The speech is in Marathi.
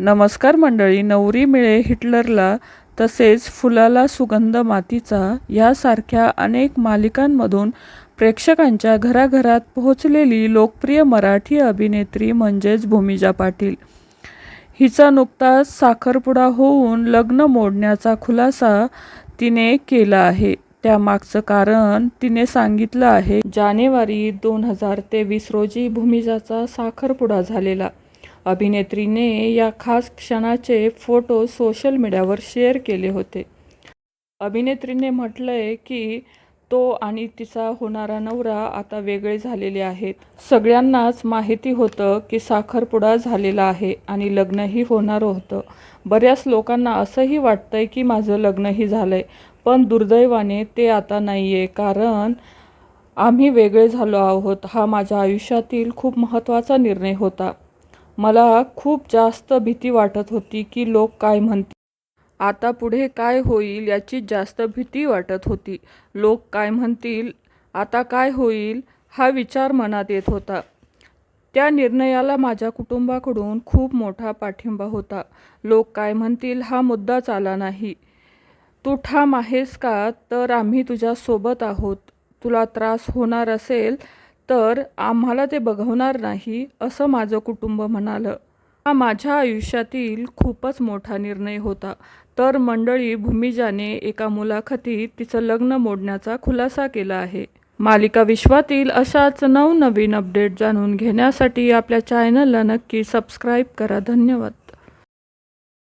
नमस्कार मंडळी नवरी मिळे हिटलरला तसेच फुलाला सुगंध मातीचा यासारख्या अनेक मालिकांमधून प्रेक्षकांच्या घराघरात पोहोचलेली लोकप्रिय मराठी अभिनेत्री म्हणजेच भूमिजा पाटील. हिचा नुकताच साखरपुडा होऊन लग्न मोडण्याचा खुलासा तिने केला आहे. त्यामागचं कारण तिने सांगितलं आहे जानेवारी दोन हजार तेवीस रोजी भूमिजाचा साखरपुडा झालेला. अभिनेत्रीने या खास क्षणाचे फोटो सोशल मीडियावर शेअर केले होते. अभिनेत्रीने म्हटलंय की तो आणि तिचा होणारा नवरा आता वेगळे झालेले आहेत. सगळ्यांनाच माहिती होतं की साखरपुडा झालेला आहे आणि लग्नही होणार होतं. बऱ्याच लोकांना असंही वाटतंय की माझं लग्नही झालंय पण दुर्दैवाने ते आता नाही आहे कारण आम्ही वेगळे झालो आहोत. हा माझ्या आयुष्यातील खूप महत्त्वाचा निर्णय होता. मला खूप जास्त भीती वाटत होती की लोक काय म्हणतील. आता पुढे काय होईल याची जास्त भीती वाटत होती. लोक काय म्हणतील आता काय होईल हा विचार मनात येत होता. त्या निर्णयाला माझ्या कुटुंबाकडून खूप मोठा पाठिंबा होता. लोक काय म्हणतील हा मुद्दाच आला नाही. तू ठाम आहेस का? तर आम्ही तुझ्यासोबत आहोत. तुला त्रास होणार असेल तर आम्हाला ते बघवणार नाही असं माझं कुटुंब म्हणालं. हा माझ्या आयुष्यातील खूपच मोठा निर्णय होता. तर मंडळी भूमिजाने एका मुलाखतीत तिचं लग्न मोडण्याचा खुलासा केला आहे. मालिका विश्वातील अशाच नवनवीन अपडेट जाणून घेण्यासाठी आपल्या चॅनलला नक्की सबस्क्राईब करा. धन्यवाद.